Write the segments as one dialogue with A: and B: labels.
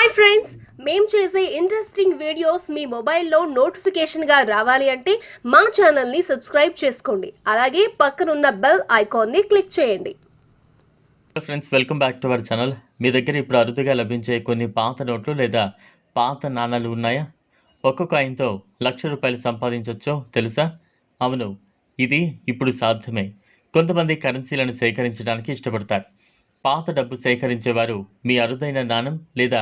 A: Hi friends మేము చేసే interesting videos మీ మొబైల్లో నోటిఫికేషన్గా రావాలి అంటే మా ఛానల్ని సబ్స్క్రైబ్ చేసుకోండి. అలాగే పక్కనున్న బెల్ ఐకాన్ని క్లిక్ చేయండి.
B: Hello friends welcome back to our channel మీ దగ్గర ఇప్పుడు అరుదుగా లభించే కొన్ని పాత నోట్లు లేదా పాత నాణాలు ఉన్నాయా? ఒక్కొక్క ఆయనతో లక్ష రూపాయలు సంపాదించవచ్చో తెలుసా? అవును ఇది ఇప్పుడు సాధ్యమే. కొంతమంది కరెన్సీలను సేకరించడానికి ఇష్టపడతారు. పాత డబ్బు సేకరించేవారు మీ అరుదైన నాణం లేదా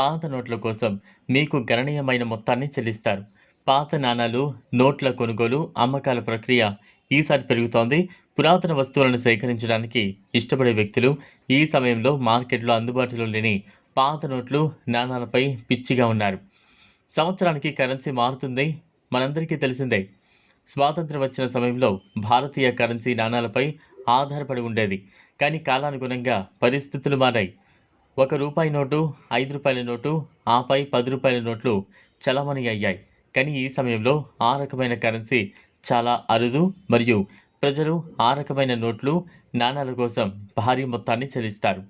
B: పాత నోట్ల కోసం మీకు గణనీయమైన మొత్తాన్ని చెల్లిస్తారు. పాత నాణాలు నోట్ల కొనుగోలు అమ్మకాల ప్రక్రియ ఈసారి పెరుగుతోంది. పురాతన వస్తువులను సేకరించడానికి ఇష్టపడే వ్యక్తులు ఈ సమయంలో మార్కెట్లో అందుబాటులో లేని పాత నోట్లు నాణాలపై పిచ్చిగా ఉన్నారు. సంవత్సరానికి కరెన్సీ మారుతుంది. మనందరికీ తెలిసిందే స్వాతంత్రం వచ్చిన సమయంలో భారతీయ కరెన్సీ నాణాలపై ఆధారపడి ఉండేది. కానీ కాలానుగుణంగా పరిస్థితులు మారాయి. ఒక రూపాయి నోటు ఐదు రూపాయల నోటు ఆపై పది రూపాయల నోట్లు చలామణి అయ్యాయి. కానీ ఈ సమయంలో ఆ రకమైన కరెన్సీ చాలా అరుదు మరియు ప్రజలు ఆ రకమైన నోట్లు నాణాల కోసం భారీ మొత్తాన్ని చెల్లిస్తారు.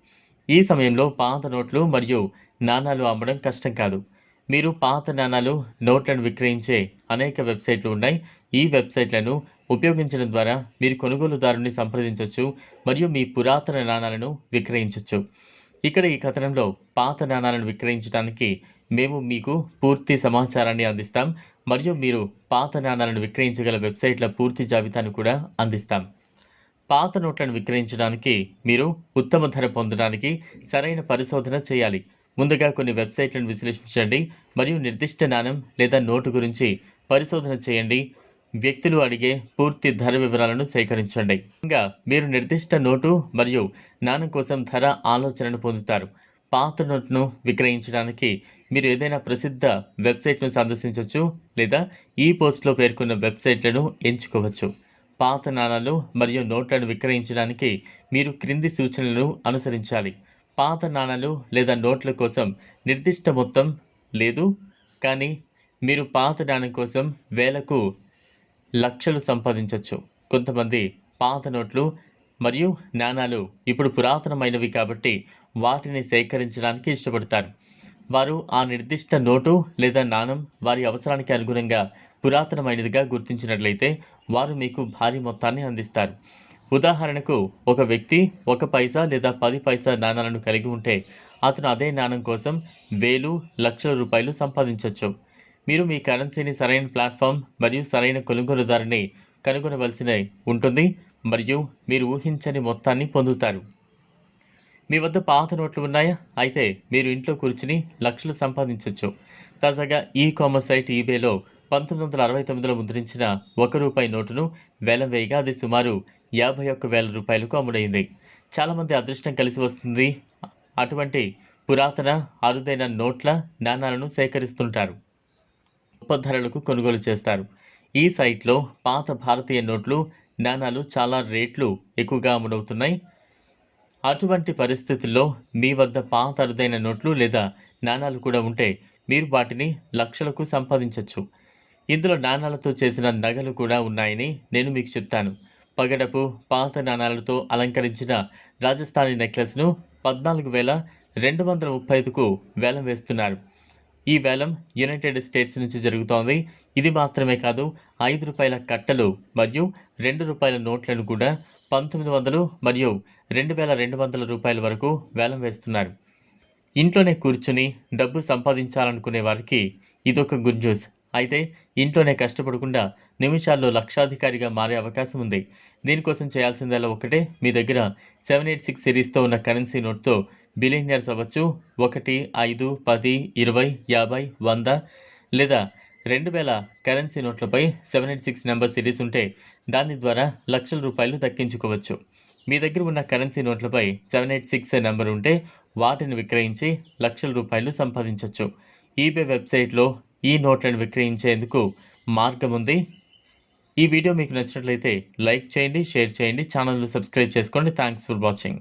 B: ఈ సమయంలో పాత నోట్లు మరియు నాణాలు అమ్మడం కష్టం కాదు. మీరు పాత నాణాలు నోట్లను విక్రయించే అనేక వెబ్సైట్లు ఉన్నాయి. ఈ వెబ్సైట్లను ఉపయోగించడం ద్వారా మీరు కొనుగోలుదారుని సంప్రదించవచ్చు మరియు మీ పురాతన నాణాలను విక్రయించవచ్చు ఇక్కడ ఈ కథనంలో పాత నాణాలను విక్రయించడానికి మేము మీకు పూర్తి సమాచారాన్ని అందిస్తాం. మరియు మీరు పాత నాణాలను విక్రయించగల వెబ్సైట్ల పూర్తి జాబితాను కూడా అందిస్తాం. పాత నోట్లను విక్రయించడానికి మీరు ఉత్తమ ధర పొందడానికి సరైన పరిశోధన చేయాలి. ముందుగా కొన్ని వెబ్సైట్లను విశ్లేషించండి. మరియు నిర్దిష్ట నాణం లేదా నోటు గురించి పరిశోధన చేయండి. వ్యక్తులు అడిగే పూర్తి ధర వివరాలను సేకరించండి. ఇంకా మీరు నిర్దిష్ట నోటు మరియు నాణం కోసం ధర ఆలోచనను పొందుతారు. పాత నోట్ను విక్రయించడానికి మీరు ఏదైనా ప్రసిద్ధ వెబ్సైట్ను సందర్శించవచ్చు లేదా ఈ పోస్ట్లో పేర్కొన్న వెబ్సైట్లను ఎంచుకోవచ్చు. పాత నాణాలు మరియు నోట్లను విక్రయించడానికి మీరు క్రింది సూచనలను అనుసరించాలి. పాత నాణాలు లేదా నోట్ల కోసం నిర్దిష్ట మొత్తం లేదు కానీ మీరు పాత నాణం కోసం వేలకు లక్షలు సంపాదించవచ్చు కొంతమంది పాత నోట్లు మరియు నాణాలు ఇప్పుడు పురాతనమైనవి కాబట్టి వాటిని సేకరించడానికి ఇష్టపడతారు. వారు ఆ నిర్దిష్ట నోటు లేదా నాణం వారి అవసరానికి అనుగుణంగా పురాతనమైనదిగా గుర్తించినట్లయితే వారు మీకు భారీ మొత్తాన్ని అందిస్తారు. ఉదాహరణకు ఒక వ్యక్తి ఒక పైసా లేదా పది పైసా నాణాలను కలిగి ఉంటే అతను అదే నాణం కోసం వేలు లక్షల రూపాయలు సంపాదించవచ్చు మీరు మీ కరెన్సీని సరైన ప్లాట్ఫామ్ మరియు సరైన కొనుగోలుదారుని కనుగొనవలసి ఉంటుంది మరియు మీరు ఊహించని మొత్తాన్ని పొందుతారు. మీ వద్ద పాత నోట్లు ఉన్నాయా? అయితే మీరు ఇంట్లో కూర్చుని లక్షలు సంపాదించవచ్చు తాజాగా ఈ కామర్స్ సైట్ ఈబేలో పంతొమ్మిది వందల అరవై తొమ్మిదిలో ముద్రించిన ఒక రూపాయి నోటును వేలం వేయగా అది సుమారు యాభై ఒక్క వేల రూపాయలకు అమ్ముడైంది. చాలామంది అదృష్టం కలిసి వస్తుంది. అటువంటి పురాతన అరుదైన నోట్ల నాణాలను సేకరిస్తుంటారు. ధరలకు కొనుగోలు చేస్తారు. ఈ సైట్లో పాత భారతీయ నోట్లు నాణాలు చాలా రేట్లు ఎక్కువగా అమ్ముడవుతున్నాయి. అటువంటి పరిస్థితుల్లో మీ వద్ద పాత అరుదైన నోట్లు లేదా నాణాలు కూడా ఉంటే మీరు వాటిని లక్షలకు సంపాదించవచ్చు ఇందులో నాణాలతో చేసిన నగలు కూడా ఉన్నాయని నేను మీకు చెప్తాను. పగడపు పాత నాణాలతో అలంకరించిన రాజస్థానీ నెక్లెస్ను పద్నాలుగు వేల రెండు వందల ముప్పై ఐదుకు వేలం వేస్తున్నారు. ఈ వేలం యునైటెడ్ స్టేట్స్ నుంచి జరుగుతోంది. ఇది మాత్రమే కాదు ఐదు రూపాయల కట్టలు మరియు రెండు రూపాయల నోట్లను కూడా పంతొమ్మిది వందలు మరియు రెండు వేల రెండు వందల రూపాయల వరకు వేలం వేస్తున్నారు. ఇంట్లోనే కూర్చుని డబ్బు సంపాదించాలనుకునే వారికి ఇదొక గుడ్ న్యూస్. అయితే ఇంట్లోనే కష్టపడకుండా నిమిషాల్లో లక్షాధికారిగా మారే అవకాశం ఉంది. దీనికోసం చేయాల్సిందల్లా ఒకటే మీ దగ్గర సెవెన్ ఎయిట్ సిక్స్ సిరీస్తో ఉన్న కరెన్సీ నోట్తో బిలియనియర్స్ అవ్వచ్చు. ఒకటి ఐదు పది ఇరవై యాభై వంద లేదా రెండు వేల currency నోట్లపై seven eight six number series ఉంటే దాని ద్వారా లక్షల రూపాయలు దక్కించుకోవచ్చు. మీ దగ్గర ఉన్న కరెన్సీ నోట్లపై సెవెన్ ఎయిట్ సిక్స్ నెంబర్ ఉంటే వాటిని విక్రయించి లక్షల రూపాయలు సంపాదించవచ్చు ఈబే వెబ్సైట్లో ఈ నోట్లను విక్రయించేందుకు మార్గం ఉంది. ఈ వీడియో మీకు నచ్చినట్లయితే లైక్ చేయండి షేర్ చేయండి ఛానల్ను సబ్స్క్రైబ్ చేసుకోండి. Thanks for watching.